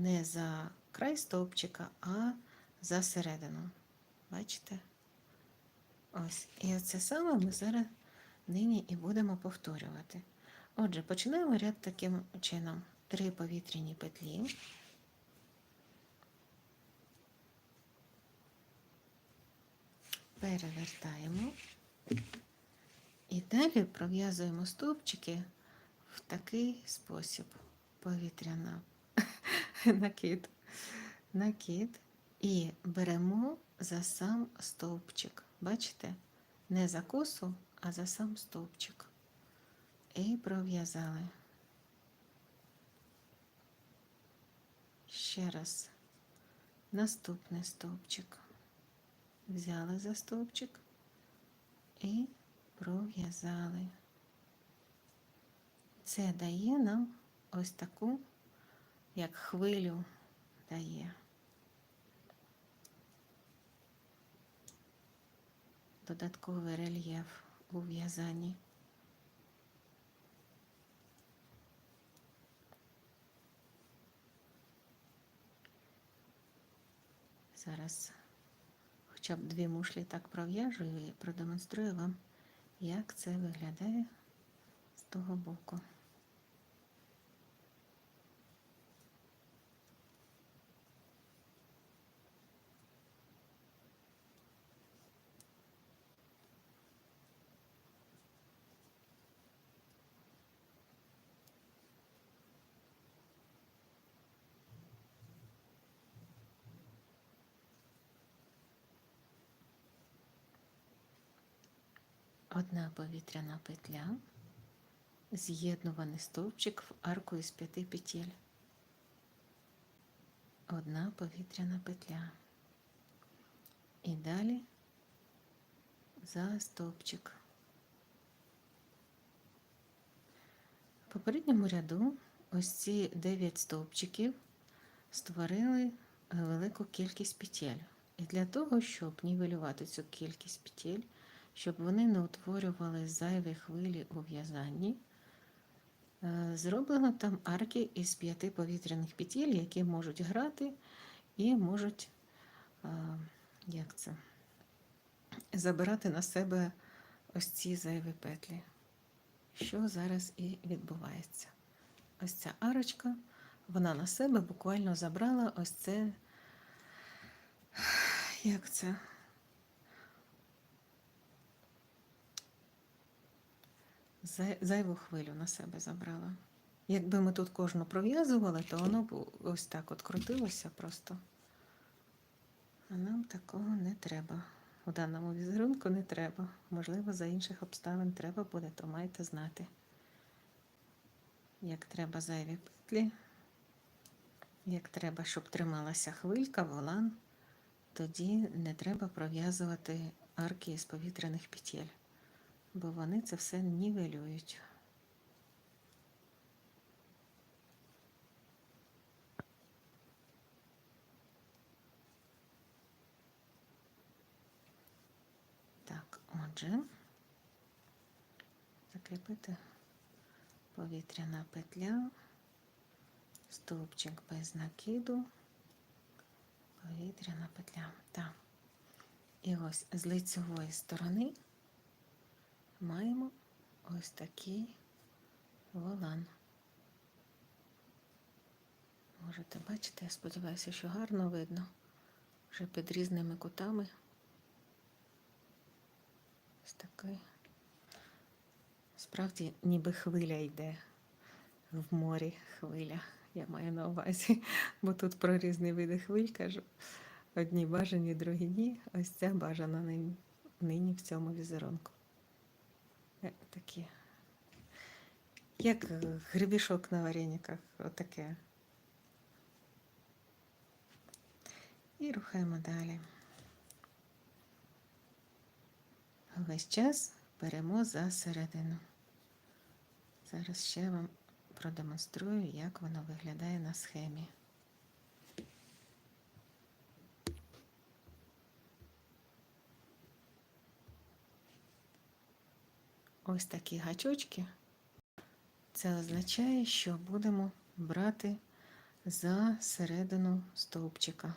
не за край стовпчика, а за середину. Бачите? Ось. І оце саме ми зараз нині і будемо повторювати. Отже, починаємо ряд таким чином. Три повітряні петлі. Перевертаємо. І далі пров'язуємо стовпчики в такий спосіб. Повітряна накид. Накид. І беремо за сам стовпчик. Бачите? Не за косу, а за сам стовпчик. І пров'язали. Ще раз. Наступний стовпчик. Взяли за стовпчик і пров'язали. Це дає нам ось таку, як хвилю дає. Додатковий рельєф у в'язанні. Зараз хоча б дві мушлі так пров'яжу і продемонструю вам, як це виглядає з того боку. Одна повітряна петля, з'єднуваний стовпчик в арку із п'яти петель. Одна повітряна петля. І далі за стовпчик. В попередньому ряду ось ці 9 стовпчиків створили велику кількість петель. І для того, щоб нівелювати цю кількість петель, щоб вони не утворювали зайві хвилі у в'язанні. Е, Зроблено там арки із п'яти повітряних петель, які можуть грати і можуть е, як це, забирати на себе ось ці зайві петлі. Що зараз і відбувається. Ось ця арочка, вона на себе буквально забрала ось це, як це, зайву хвилю на себе забрала. Якби ми тут кожну пров'язували, то воно б ось так от крутилося просто. А нам такого не треба. У даному візерунку не треба. Можливо, за інших обставин треба буде, то маєте знати. Як треба зайві петлі, як треба, щоб трималася хвилька, волан, тоді не треба пров'язувати арки з повітряних петель бо вони це все нівелюють. Так, отже, закріпити повітряна петля, стовпчик без накиду, повітряна петля. Так. І ось з лицевої сторони маємо ось такий волан. Можете бачити, я сподіваюся, що гарно видно. Вже під різними кутами. Ось такий. Справді, ніби хвиля йде в морі хвиля. Я маю на увазі, бо тут про різні види хвиль кажу. Одні бажані, другі ні. Ось ця бажана нині, в цьому візерунку. Е, Такі. Як е, гребішок на варениках, отаке. І рухаємо далі. Весь час беремо за середину. Зараз ще вам продемонструю, як воно виглядає на схемі. Ось такі гачочки. Це означає, що будемо брати за середину стовпчика.